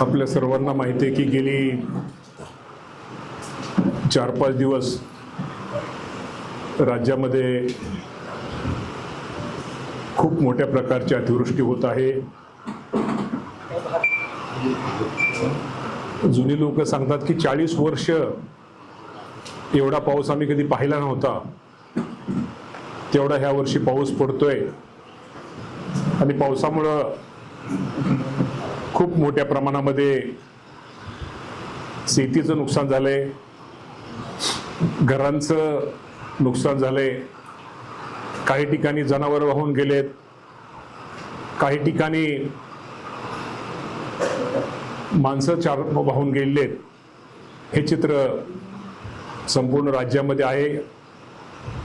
आपल्या सर्वांना माहिती आहे की गेली चार पाच दिवस राज्यामध्ये खूप मोठ्या प्रकारची अतिवृष्टी होत आहे. जुनी लोक सांगतात की चाळीस वर्ष एवढा पाऊस आम्ही कधी पाहिला नव्हता. तेवढा ह्या वर्षी पाऊस पडतोय. आणि पावसामुळं खूप मोठ्या प्रमाणामध्ये शेतीचं नुकसान झालंय. घरांचं नुकसान झालंय. काही ठिकाणी जनावर वाहून गेलेत. काही ठिकाणी माणसं चार वाहून गेलेत. हे चित्र संपूर्ण राज्यामध्ये आहे.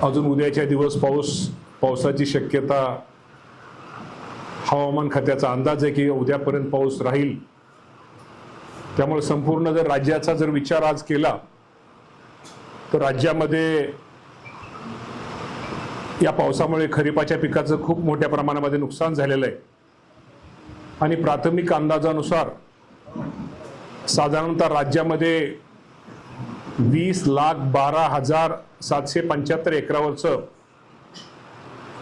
अजून उद्याच्या दिवस पाऊस पावसाची शक्यता हवामान खात्याचा अंदाज आहे की उद्यापर्यंत पाऊस राहील. त्यामुळे संपूर्ण जर राज्याचा जर विचार आज केला तर राज्यामध्ये या पावसामुळे खरीपाच्या पिकाचं खूप मोठ्या प्रमाणामध्ये नुकसान झालेलं आहे. आणि प्राथमिक अंदाजानुसार साधारणतः राज्यामध्ये वीस लाख बारा हजार सातशे पंच्याहत्तर एकरावरचं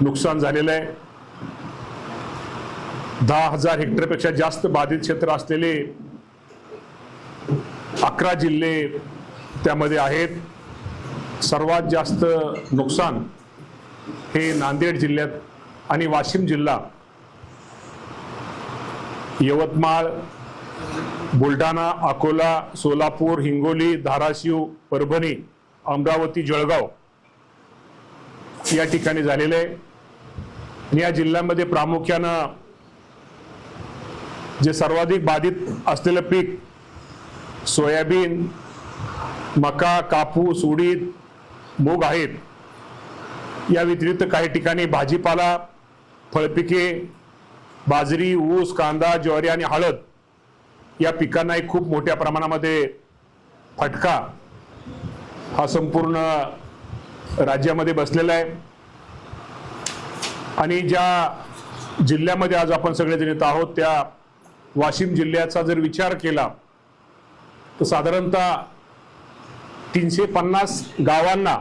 नुकसान झालेलं आहे. दहा हजार हेक्टरपेक्षा जास्त बाधित क्षेत्र असलेले अकरा जिल्हे त्यामध्ये आहेत. सर्वात जास्त नुकसान हे नांदेड जिल्ह्यात आणि वाशिम जिल्हा यवतमाळ बुलढाणा अकोला सोलापूर हिंगोली धाराशिव परभणी अमरावती जळगाव या ठिकाणी झालेले आहे. या जिल्ह्यामध्ये प्रामुख्यानं जे सर्वाधिक बाधित असलेलं पीक सोयाबीन मका कापूस उडीद मूग आहेत. या व्यतिरिक्त काही ठिकाणी भाजीपाला फळपिके बाजरी ऊस कांदा ज्वारी आणि हळद या पिकांनाही खूप मोठ्या प्रमाणामध्ये फटका हा संपूर्ण राज्यामध्ये बसलेला आहे. आणि ज्या जिल्ह्यामध्ये आज आपण सगळेजण येत आहोत त्या वाशिम जिल्ह्याचा जर विचार केला तर साधारणतः तीनशे पन्नास गावांना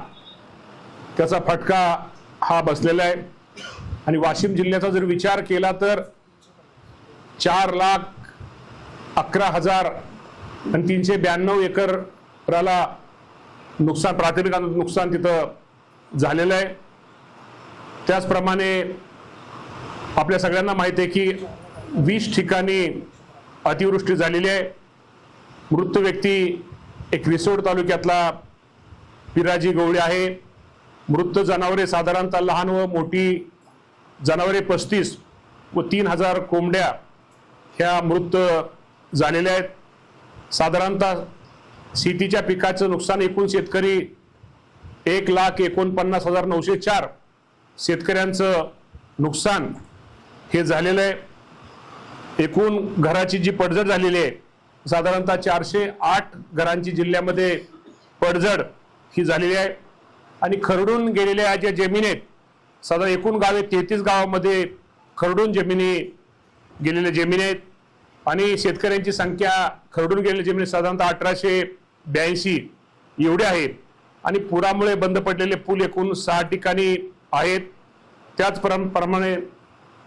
त्याचा फटका हा बसलेला आहे. आणि वाशिम जिल्ह्याचा जर विचार केला तर चार लाख अकरा हजार आणि तीनशे ब्याण्णव एकराला नुकसान प्राथमिक नुकसान तिथं झालेलं आहे. त्याचप्रमाणे आपल्या सगळ्यांना माहिती आहे की वीस ठिकाणी अतिवृष्टी झालेली आहे. मृत व्यक्ती एक रिसोड तालुक्यातला पिराजी गवळी आहे. मृत जनावरे साधारणतः लहान व मोठी जनावरे पस्तीस व तीन हजार कोंबड्या ह्या मृत झालेल्या आहेत. साधारणतः शेतीच्या पिकाचं नुकसान एकूण शेतकरी एक लाख एकोणपन्नास हजार नऊशे चार शेतकऱ्यांचं नुकसान हे झालेलं आहे. एकूण घराची जी पडझड झालेली आहे साधारणतः चारशे आठ घरांची जिल्ह्यामध्ये पडझड ही झालेली आहे. आणि खरडून गेलेल्या ज्या जमिनी आहेत साधारण एकूण गावे तेहतीस गावामध्ये खरडून जमिनी गेलेल्या जमिनी आहेत. आणि शेतकऱ्यांची संख्या खरडून गेलेल्या जमिनी साधारणतः अठराशे ब्याऐंशी एवढे आहेत. आणि पुरामुळे बंद पडलेले पूल एकूण सहा ठिकाणी आहेत. त्याच प्रमाणे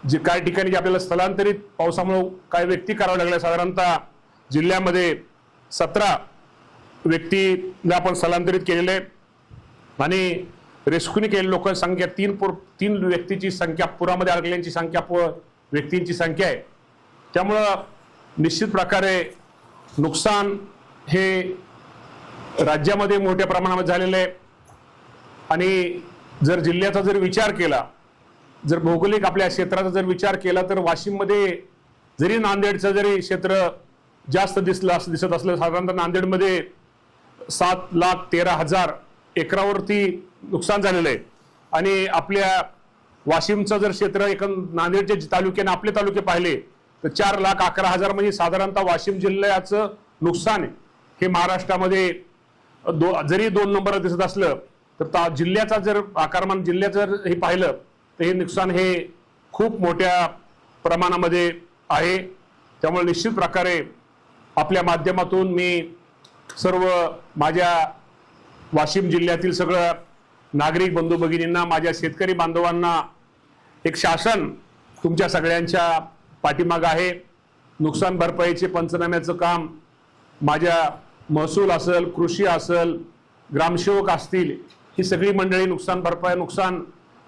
जे काही ठिकाणी जे आपल्याला स्थलांतरित पावसामुळे काही व्यक्ती कराव्या लागल्या साधारणतः जिल्ह्यामध्ये सतरा व्यक्तीला आपण स्थलांतरित केलेले आहे. आणि रेस्क्यूने केलेल्या लोकांची संख्या तीन पुर तीन व्यक्तीची संख्या पुरामध्ये अडकल्यांची संख्या पु व्यक्तींची संख्या आहे त्यामुळं निश्चित प्रकारे नुकसान हे राज्यामध्ये मोठ्या प्रमाणामध्ये झालेलं आहे आणि जर जिल्ह्याचा जर विचार केला जर भौगोलिक आपल्या क्षेत्राचा जर विचार केला तर वाशिममध्ये जरी नांदेडचं जरी क्षेत्र जास्त दिसलं असं दिसत असलं साधारणतः नांदेडमध्ये सात लाख तेरा हजार एकरावरती नुकसान झालेलं आहे. आणि आपल्या वाशिमचं जर क्षेत्र एक नांदेडचे तालुक्याने आपले तालुके पाहिले तर चार लाख अकरा हजार म्हणजे साधारणतः वाशिम जिल्ह्याचं नुकसान हे महाराष्ट्रामध्ये दो जरी दोन नंबर दिसत असलं तर ता जिल्ह्याचा जर आकारमान जिल्ह्याचं जर हे पाहिलं तर हे नुकसान हे खूप मोठ्या प्रमाणामध्ये आहे. त्यामुळे निश्चित प्रकारे आपल्या माध्यमातून मी सर्व माझ्या वाशिम जिल्ह्यातील सगळं नागरिक बंधू भगिनींना माझ्या शेतकरी बांधवांना एक शासन तुमच्या सगळ्यांच्या पाठीमाग आहे. नुकसान भरपाईचे पंचनाम्याचं काम माझ्या महसूल असेल कृषी असेल ग्रामसेवक असतील ही सगळी मंडळी नुकसान भरपाई नुकसान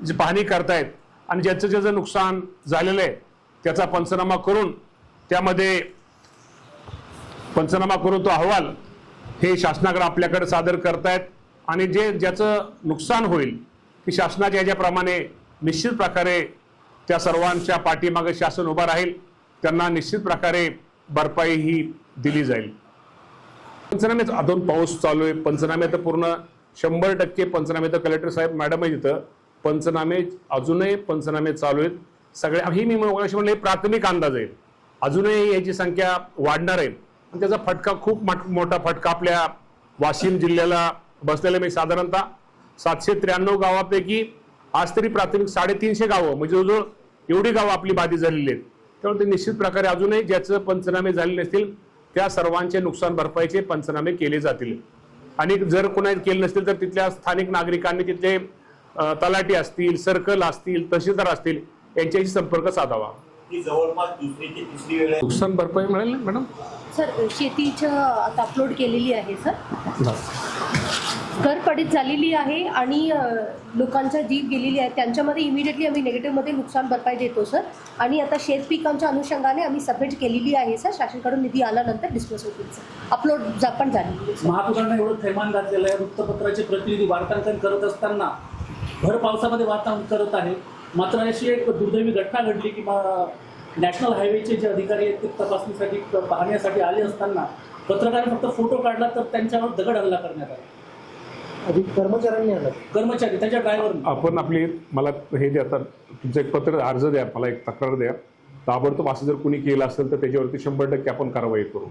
जी पाहणी करतायत आणि ज्याचं ज्याचं नुकसान झालेलं आहे त्याचा पंचनामा करून त्यामध्ये पंचनामा करून तो अहवाल हे शासनाकडे आपल्याकडे सादर करतायत. आणि जे ज्याचं नुकसान होईल की शासनाच्या याच्याप्रमाणे निश्चित प्रकारे त्या सर्वांच्या पाठीमागे शासन उभं राहील त्यांना निश्चित प्रकारे भरपाई ही दिली जाईल. पंचनामेच अजून पाऊस चालू आहे. पंचनामे तर पूर्ण शंभर टक्के पंचनामे तर कलेक्टर साहेब मॅडम आहे तिथं पंचनामे अजूनही पंचनामे चालू आहेत. सगळ्या ही मी मगाशी म्हणलं हे प्राथमिक अंदाज आहे. अजूनही याची संख्या वाढणार आहे. आणि त्याचा फटका खूप मोठा फटका आपल्या वाशिम जिल्ह्याला बसलेला मी साधारणतः सातशे त्र्याण्णव गावापैकी आज तरी प्राथमिक साडेतीनशे गावं म्हणजे जवळजवळ एवढी गावं आपली बाधित झालेली आहेत. त्यामुळे ते निश्चित प्रकारे अजूनही ज्याचं पंचनामे झाले नसतील त्या सर्वांचे नुकसान भरपाईचे पंचनामे केले जातील. आणि जर कोणा केले नसतील तर तिथल्या स्थानिक नागरिकांनी तिथले तलाठी असतील सर्कल असतील तहसीलदार असतील यांच्याशी संपर्क साधावा. ती जवळपास दुसरी ते तिसरी वेळ आहे. नुकसान भरपाई मिळेल ना मॅडम? सर शेतीचं आता अपलोड केलेली आहे सर. घर पडीत झालेली आहे आणि लोकांचा जीव गेलेली आहे. त्यांच्यामध्ये इमिडिएटली आम्ही नेगेटिव्हमध्ये नुकसान भरपाई देतो सर. आणि आता शेत पिकांच्या अनुषंगाने आम्ही सबमिट केलेली आहे सर. शासनाकडून निधी आल्यानंतर डिस्पोज होतील सर. अपलोड पण झालेली महापुरांना एवढं थैमान घातलेलं आहे. वृत्तपत्राचे प्रतिनिधी वार्तांकन करत असताना भर पावसामध्ये वार्तांकन करत आहे. मात्र अशी एक दुर्दैवी घटना घडली की नॅशनल हायवेचे जे अधिकारी आहेत ते तपासणीसाठी पाहण्यासाठी आले असताना पत्रकारांनी फक्त फोटो काढला तर त्यांच्यावर दगड हल्ला करण्यात आला. अधिक कर्मचाऱ्यांनी आलं. कर्मचारी त्याच्या ड्रायव्हर आपण आपली मला हे द्या आता तुमचं एक पत्र अर्ज द्या मला एक तक्रार द्या. ताबडतोब असं जर कुणी केलं असेल तर त्याच्यावरती शंभर टक्के आपण कारवाई करू.